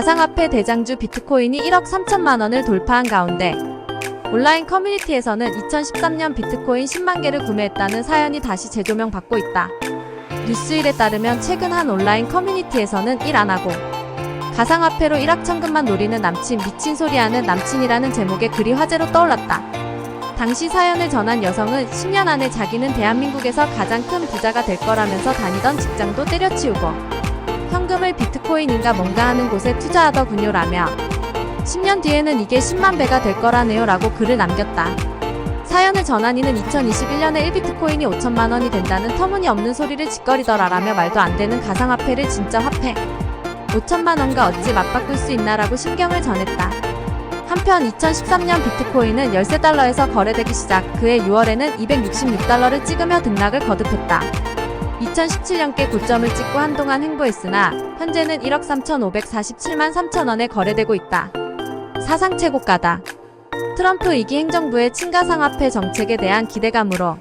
가상화폐 대장주 비트코인이 1억 3천만 원을 돌파한 가운데 온라인 커뮤니티에서는 2013년 비트코인 10만 개를 구매했다는 사연이 다시 재조명 받고 있다. 뉴스일에 따르면 최근 한 온라인 커뮤니티에서는 일 안 하고 가상화폐로 1억 천금만 노리는 남친 미친 소리 하는 남친이라는 제목의 글이 화제로 떠올랐다. 당시 사연을 전한 여성은 10년 안에 자기는 대한민국에서 가장 큰 부자가 될 거라면서 다니던 직장도 때려치우고 현금을 비트코인인가 뭔가 하는 곳에 투자하더군요라며 10년 뒤에는 이게 10만 배가 될 거라네요 라고 글을 남겼다. 사연을 전한 이는 2021년에 1비트코인이 5천만 원이 된다는 터무니없는 소리를 짓거리더라라며 말도 안 되는 가상화폐를 진짜 화폐 5천만 원과 어찌 맞바꿀 수 있나라고 신경을 전했다. 한편 2013년 비트코인은 13달러에서 거래되기 시작, 그해 6월에는 266달러를 찍으며 등락을 거듭했다. 2017년께 고점을 찍고 한동안 횡보했으나 현재는 1억 3,547만 3천 원에 거래되고 있다. 사상 최고가다. 트럼프 2기 행정부의 친가상화폐 정책에 대한 기대감으로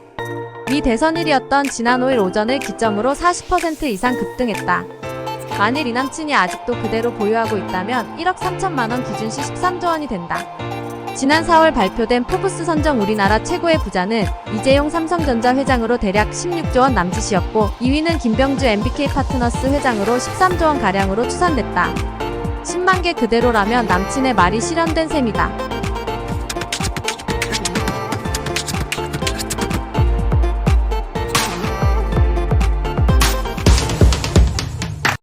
미 대선일이었던 지난 5일 오전을 기점으로 40% 이상 급등했다. 만일 이 남친이 아직도 그대로 보유하고 있다면 1억 3천만 원 기준 시 13조 원이 된다. 지난 4월 발표된 포브스 선정 우리나라 최고의 부자는 이재용 삼성전자 회장으로 대략 16조 원 남짓이었고 2위는 김병주 MBK 파트너스 회장으로 13조 원 가량으로 추산됐다. 10만 개 그대로라면 남친의 말이 실현된 셈이다.